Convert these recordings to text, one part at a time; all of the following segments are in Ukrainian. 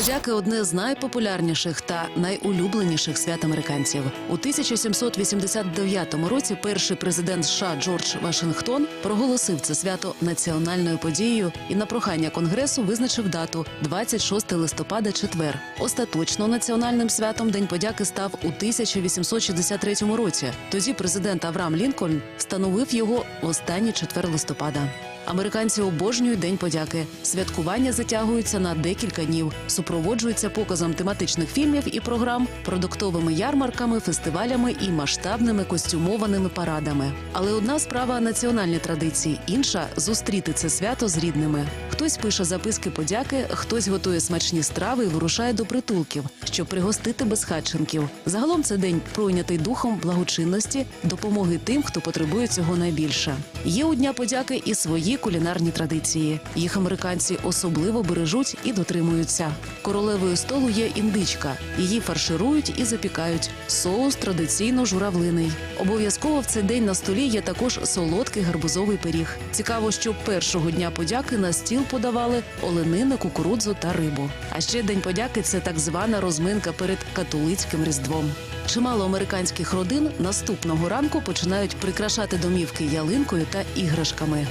подяки одне з найпопулярніших та найулюбленіших свят американців. У 1789 році перший президент США Джордж Вашингтон проголосив це свято національною подією і на прохання конгресу визначив дату 26 листопада, четвер. Остаточно національним святом День подяки став у 1863 році. Тоді президент Авраам Лінкольн встановив його в останній четвер листопада. Американці обожнюють День подяки. Святкування затягуються на декілька днів, супроводжуються показом тематичних фільмів і програм, продуктовими ярмарками, фестивалями і масштабними костюмованими парадами. Але одна справа національні традиції, інша зустріти це свято з рідними. Хтось пише записки подяки, хтось готує смачні страви і вирушає до притулків, щоб пригостити безхатченків. Загалом це день пройнятий духом благочинності, допомоги тим, хто потребує цього найбільше. Є у дня подяки і свої кулінарні традиції. Їх американці особливо бережуть і дотримуються. Королевою столу є індичка. Її фарширують і запікають. Соус традиційно журавлиний. Обов'язково в цей день на столі є також солодкий гарбузовий пиріг. Цікаво, що першого дня подяки на стіл подавали оленини, кукурудзу та рибу. А ще день подяки це так звана розминка перед католицьким різдвом. Чимало американських родин наступного ранку починають прикрашати домівки ялинкою та іграшками.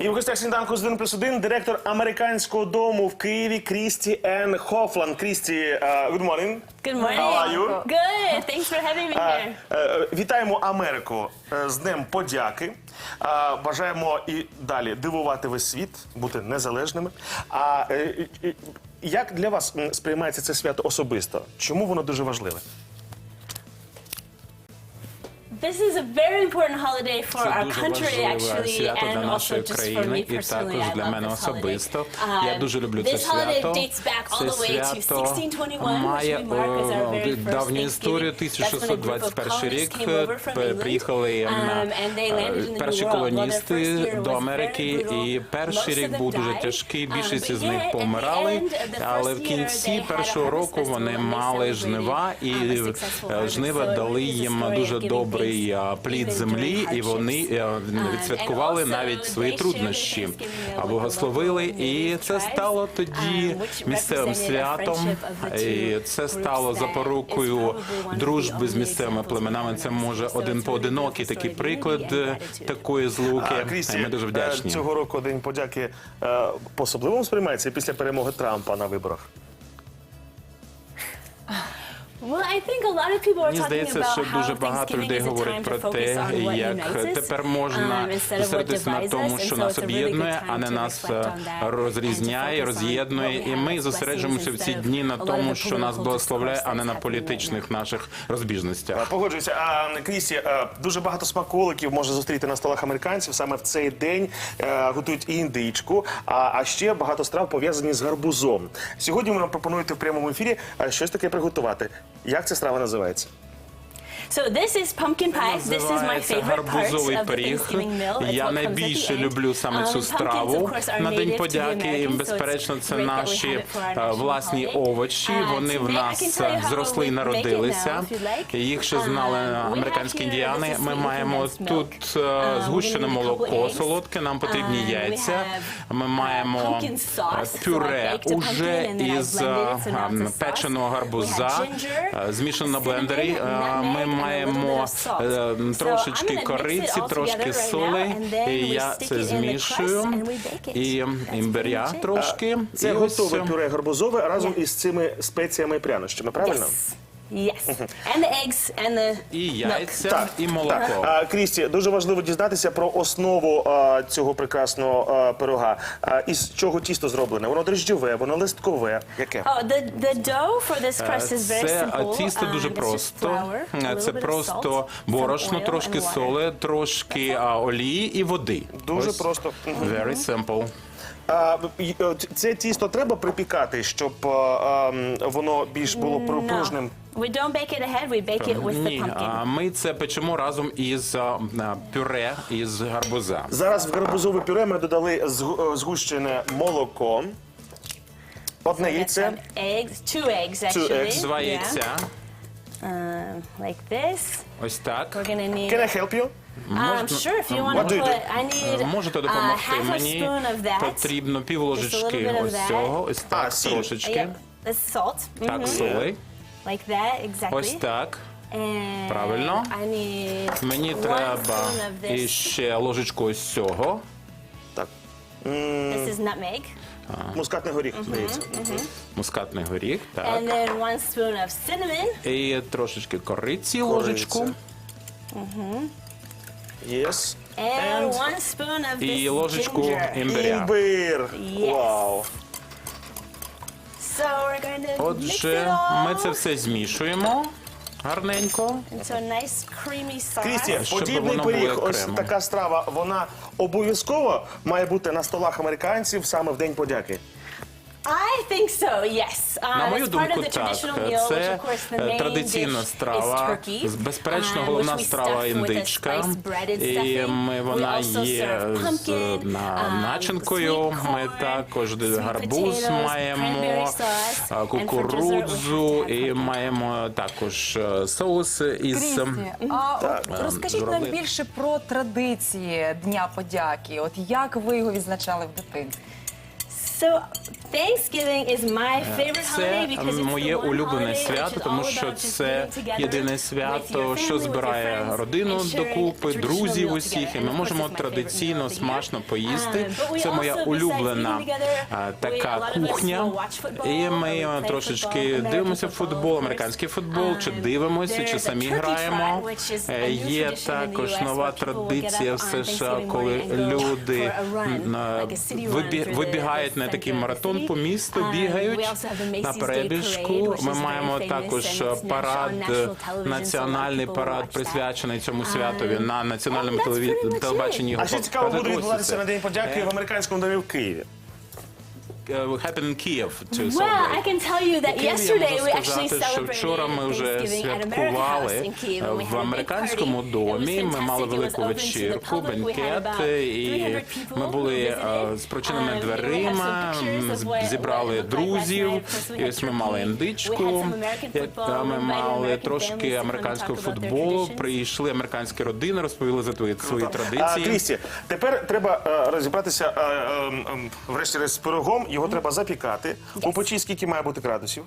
І в гостях сніданку з 1 плюс 1 директор американського дому в Києві Крісті Ен Хофланд. Крісті, uh, good morning. Good morning. How are you? Good. Thanks for having me here. е, е, Вітаємо Америку е, з Днем подяки. Бажаємо і далі дивувати весь світ, бути незалежними. А е, е, як для вас сприймається це свято особисто? Чому воно дуже важливе? This is a very important holiday for Це our дуже country, важливе actually, свято and для also нашої just for країни me і personally. також I для love мене this holiday. особисто. Um, Я дуже люблю це This holiday свято. dates back all Це the way to свято 1621, which має we mark as our very е, first давню історію. Thanksgiving. That's when a group of 1621 colonists рік came over from е, England, приїхали um, на and they landed in е, the перші New World. Well, their first колоністи до Америки, brutal. і перший of рік them був дуже died. тяжкий. Um, Більшість but з них yet, at the помирали, end of the але в first year, кінці they had a першого harvest року вони festival and they мали celebrated, жнива, і um, a successful е, harvest. жнива So it дали really is a їм story of дуже giving добрий е, плід землі, і вони е, відсвяткували навіть свої труднощі, with благословили. І це стало тоді um, місцевим святом. І це стало запорукою дружби з місцевими племенами. Це може один поодинокий такий приклад е, такої злуки. Ми дуже е, вдячні. цього року День подяки е, по-особливому сприймається після перемоги Трампа на виборах. Мені здається, що дуже багато людей говорять про те, як тепер um, можна instead зосередитися на тому, що нас об'єднує, а не нас е, розрізняє, роз'єднує. І ми зосереджуємося в ці дні на тому, що нас благословляє, а не на політичних наших розбіжностях. Е, Погоджуюся. А Крісі, е, дуже багато смаколиків може зустріти на столах американців. Саме в цей день е, готують і індичку, а, ще багато страв пов'язані з гарбузом. Сьогодні ви нам пропонуєте в прямому ефірі е, щось таке приготувати. Як ця страва називається? So this is pumpkin pie. This is my Називається favorite part гарбузовий of the пиріг. Thanksgiving meal. It's Я what comes at найбільше end. люблю саме Um, цю pumpkins, страву of course, are на День native to the подяки. Безперечно, це great that we наші have it for our е, national власні holiday. овочі. Uh, Вони в today I нас can tell you how зросли і we make it народилися. now, if you'd like. І Їх ще знали Um, we американські have here, індіани. this is Ми маємо condensed milk. тут е, Um, згущене we're gonna need a couple молоко eggs. солодке. Нам потрібні Um, we яйця. have, Ми маємо pumpkin sauce. е, So I пюре baked a pumpkin уже and then I із blended it, so now е, it's a sauce. печеного We гарбуза, have ginger, е, змішано на cinnamon, блендері. Е, nutmeg, Ми and маємо е, So трошечки кориці, трошки соли. І я це змішую. І імбиря трошки. Це готове е, пюре гарбузове разом із цими спеціями і прянощами, правильно? Yes. And the eggs and the І milk. яйця, і Так. молоко. А, Крісті, дуже важливо дізнатися про основу а, цього прекрасного а, пирога. А, із чого тісто зроблене? Воно дрожджове, воно листкове. Яке? Oh, the, the dough for this crust is very Це simple. е, тісто Um, дуже it's just просто. flour, a Е, Це bit of просто борошно, oil трошки and water. соли, трошки а, олії і води. Дуже Ось. просто. Мгм. Very simple. А, е, це тісто треба припікати, щоб а, а, м, воно більш було No. пружним. We don't bake it ahead, we bake it with the Ні, pumpkin. а ми це печемо разом із а, а, пюре із гарбуза. Зараз в гарбузове пюре ми додали згу- е, згущене молоко. Одне That's яйце. some eggs, two eggs actually. eggs. Два Yeah. яйця. Um, like this. Ось так. We're gonna need. Can I help you? Um, sure, if you want What do to you put, do? I need Е, Можете uh, допомогти half a мені. spoon of that. Потрібно пів Just a ложечки little bit of ось that. цього. Ось так, сіль. трошечки. Yep, that's salt. Так, Mhm. соли. Like that, exactly. Ось так. And Правильно. I need Мені one треба spoon of this. ще ложечку ось цього. Так. This is nutmeg. Мускатний горіх, здається. Мускатний горіх. Так. And then one spoon of cinnamon. І трошечки кориці ложечку. Yes. And, And- one spoon of this І ложечку ginger. імбиря. Імбир. Yes. Вау. Отже, ми це все змішуємо гарненько. Крісті, Щоб подібний воно було пиріг, ось крем. така страва, вона обов'язково має бути на столах американців саме в День подяки. I think so, yes. Uh, На мою part думку, the так. traditional meal, which, Це of course, the е, main традиційна dish страва. turkey, Безперечно, um, головна we страва stuff with a індичка. spiced І stuffing. ми, We вона also є serve з pumpkin, на, um, начинкою. sweet Ми corn, також sweet гарбуз potatoes, маємо, cranberry sauce, а, and for кукурудзу і маємо також е, соус із Крісті, а от Ем, розкажіть нам більше про традиції Дня подяки. От як ви його відзначали в дитинстві? So, Це моє улюблене свято, тому що це єдине свято, що збирає родину докупи, друзів усіх, і ми можемо традиційно смачно поїсти. Um, Це моя улюблена така кухня. І ми трошечки дивимося футбол, американський футбол, чи Um, дивимося, чи самі граємо. Е, Є також нова традиція в США, коли люди вибігають на такий маратон по місту, бігають на перебіжку. Ми маємо також national- парад, of національний парад, присвячений цьому Um, святові на національному телебаченні. А ще цікаво буде відбуватися на. День подяки в американському домі в Києві. Е, Happen in Kiev to Well, celebrate. I can tell you that yesterday we actually що вчора celebrated ми вже Thanksgiving at America House святкували in Kyiv. and we в had a big американському party. It was домі. Ми мали fantastic. It was велику open to the вечірку, public. We had бенкет, about і 300 people ми були е, з прочиненими Um, дверима, зібрали друзів. І had ось ми мали індичку. Ми мали трошки американського футболу. Прийшли американські родини, розповіли за твої свої традиції. Крісті, тепер треба е, розібратися е, е, врешті з пирогом. Його треба запікати. У печі скільки має бути градусів?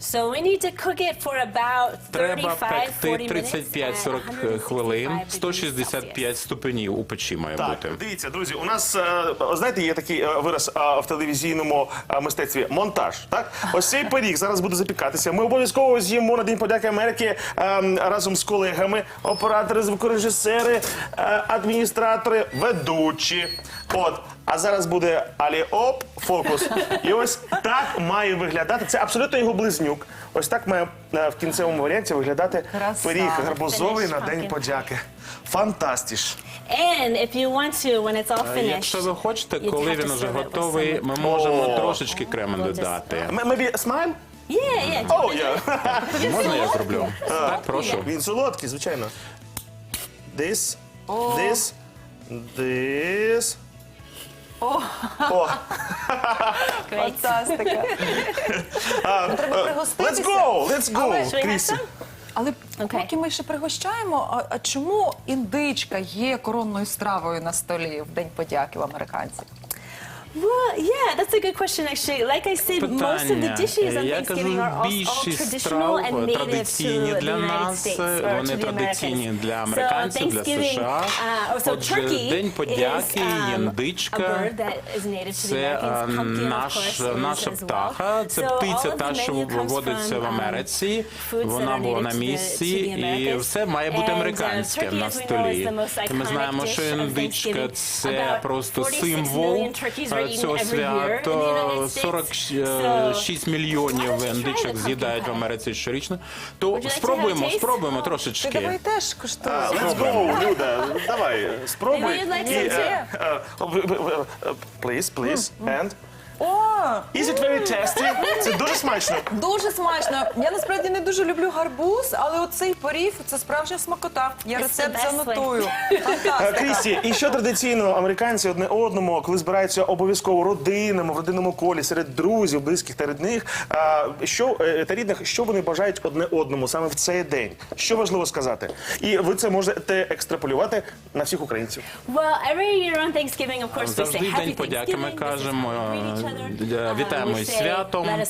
So we need to cook it for about 35-40 пекти minutes 35-40 хвилин, 165 165 ступенів у печі має Так, бути. дивіться, друзі, у нас е, знаєте, є такий е, вираз е, в телевізійному е, мистецтві монтаж. Так, ось цей пиріг зараз буде запікатися. Ми обов'язково з'їмо на День подяки Америки е, разом з колегами, оператори, звукорежисери, е, адміністратори, ведучі. От. А зараз буде аліоп, фокус. І ось так має виглядати. Це абсолютно його близнюк. Ось так має е, в кінцевому варіанті виглядати пиріг гарбузовий на День подяки. Фантастиш. And if you want to, when it's all Е, finished, Якщо ви хочете, you'd коли have він to уже serve it with готовий, ми можемо трошечки крему додати. М- Maybe smile? Yeah, yeah. Oh, yeah. Можна я зроблю? Так, прошу. Він солодкий, звичайно. This, this, this. О. Фантастика. Треба Let's пригоститися. go, let's Але- go, Крісі. Але Окей. поки ми ще пригощаємо, а, а чому індичка є коронною стравою на столі в День подяки в американців? Well, yeah, that's a good question, actually. Like I said, most of the dishes on Я Thanksgiving кажу, are all, all більшість traditional страв and native традиційні to the для United нас, States or вони to the традиційні Americans. для So, американців, для Thanksgiving, США. uh, so Отже, turkey День подяки, is, um, індичка. a bird that is native to the Це Americans. е, Pumpkin, of наш, course, is наша as well. птаха, це So all птиця, of та, the що menu comes виводиться from, в um, Америці. foods that Вона are була native to the- місці, to the і Americas. все має бути And, uh, американське turkey, as we know, столі. is the most Ми iconic знаємо, що dish of індичка Thanksgiving. це About просто 46 символ million turkeys are е, eaten цього свята. United States. 46 мільйонів why don't you try індичок з'їдають в? Америці щорічно. То спробуємо, спробуємо трошечки. давай теж А. Let's go, Люда, давай, спробуй. Е, е, е, Please, please, and О, Is it very tasty? Це дуже смачно. дуже смачно. Я насправді не дуже люблю гарбуз, але оцей порів це справжня смакота. Я It's рецепт the best занотую. Е, Фантастика. І що традиційно американці одне одному, коли збираються обов'язково родинами в родинному колі серед друзів, близьких та рідних, що е, та рідних, що вони бажають одне одному саме в цей день? Що важливо сказати? І ви це можете екстраполювати на всіх українців. Well, every year on Thanksgiving, of course, we say Завжди Happy День подяки ми Thanksgiving. This is кажемо, how we greet each other. е, вітаємо із святом. Е,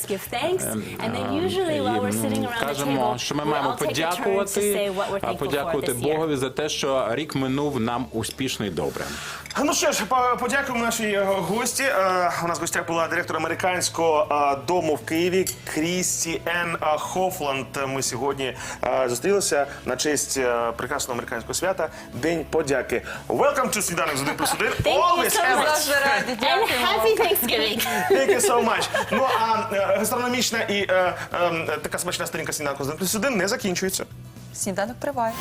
usually while we're і, sitting м, around the Кажемо, що ми маємо подякувати, подякувати. Богові за те, що рік минув нам успішно і добре. Ну що ж, подякуємо нашій е, гості. Е, У нас в гостях була директор американського е, дому в Києві Крісті Ен е, Хофланд. Ми сьогодні е, зустрілися на честь е, прекрасного американського свята День подяки. Welcome to сніданок з 1 плюс 1. Always much. And. Happy Thanksgiving. Thank you so much. Ну а е, гастрономічна і е, е, така смачна сторінка сніданку з 1 плюс 1 не закінчується. Сніданок триває.